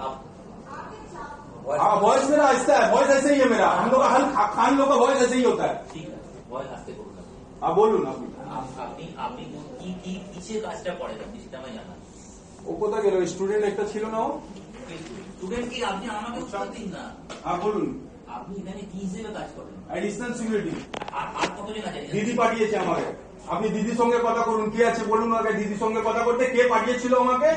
आप हाँ वॉइस मेरा ऐसा है वॉइस ऐसे ही है मेरा हम लोग का हल खान लोग का वॉइस ऐसे ही होता है ঠিক আছে ভয় আসতে করুন আপনি। आप बोलून আপনি আপ- আপনি আপনি কি কি কিসের কাজটা করেন আপনি সেটা আমায় জানান ও কোথায় গেল স্টুডেন্ট একটা ছিল না ও স্টুডেন্ট কি আপনি আমাকে উত্তর দিন না হ্যাঁ বলুন আপনি এখানে কি হিসেবে কাজ করেন অ্যাডিশনাল সিকিউরিটি আর আর কতজন আছে এখানে? দিদি পাঠিয়েছে আমাকে আপনি দিদির সঙ্গে কথা করুন কে আছে বলুন আগে দিদির সঙ্গে কথা করতে কে পাঠিয়েছিল আমাকে?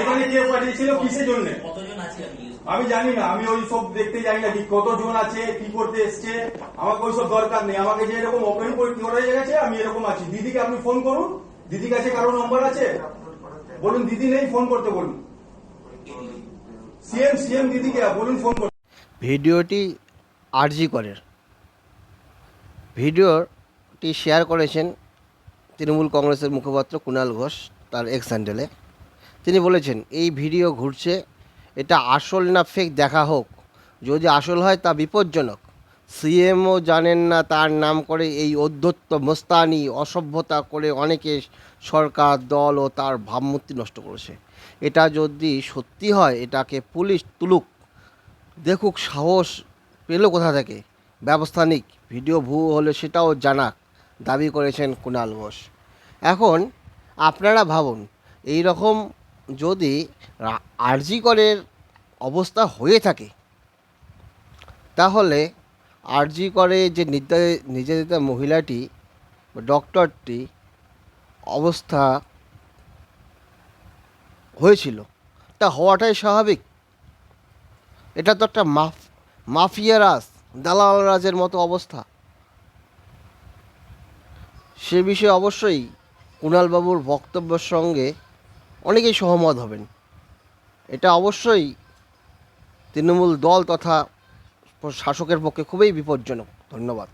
এখানে কে পাঠিয়েছিল কিসের জন্য? কতজন আছে আপনি আমি জানি না আমি ওই সব দেখতে যাই না কি কতজন আছে কি করতে এসছে আমাকে ওই সব দরকার নেই। আমাকে যে এরকম ওপেন করে হয়ে গেছে? আমি এরকম আছি। দিদিকে আপনি ফোন করুন। দিদির কাছে কারও নম্বর আছে? বলুন দিদি নেই ফোন করতে বলুন। সিএম সিএম দিদিকে বলুন ফোন করতে। ভিডিওটি আরজি করের। ভিডিওটি শেয়ার করেছেন তৃণমূল কংগ্রেসের মুখপাত্র কুণাল ঘোষ তার এক্স হ্যান্ডেলে তিনি বলেছেন, এই ভিডিও ঘুরছে, এটা আসল না ফেক দেখা হোক। যদি আসল হয় তা বিপজ্জনক। সিএমও জানেন না তার নাম করে এই অধ্যত্ত মোস্তানি অসভ্যতা করে অনেকে সরকার, দল ও তার ভাবমূর্তি নষ্ট করেছে। এটা যদি সত্যি হয়, এটাকে পুলিশ তুলুক। দেখুক সাহস পেল কোথা থেকে। ব্যবস্থা নিক। ভিডিও ভু হলে সেটাও জানাক। দাবি করেছেন কুণাল ঘোষ। এখন আপনারা ভাবুন, এই রকম যদি আরজি করের অবস্থা হয়ে থাকে, তাহলে আরজি করে যে নির্যাতিতা মহিলাটি ডক্টরটি অবস্থা হয়েছিল, তা হওয়াটাই স্বাভাবিক। এটা তো একটা মাফ, মাফিয়া রাজ, দালাল রাজের মতো অবস্থা। সে বিষয়ে অবশ্যই কুণালবাবুর বক্তব্যের সঙ্গে অনেকেই সহমত হবেন। এটা অবশ্যই তৃণমূল দল তথা শাসকের পক্ষে খুবই বিপজ্জনক। ধন্যবাদ।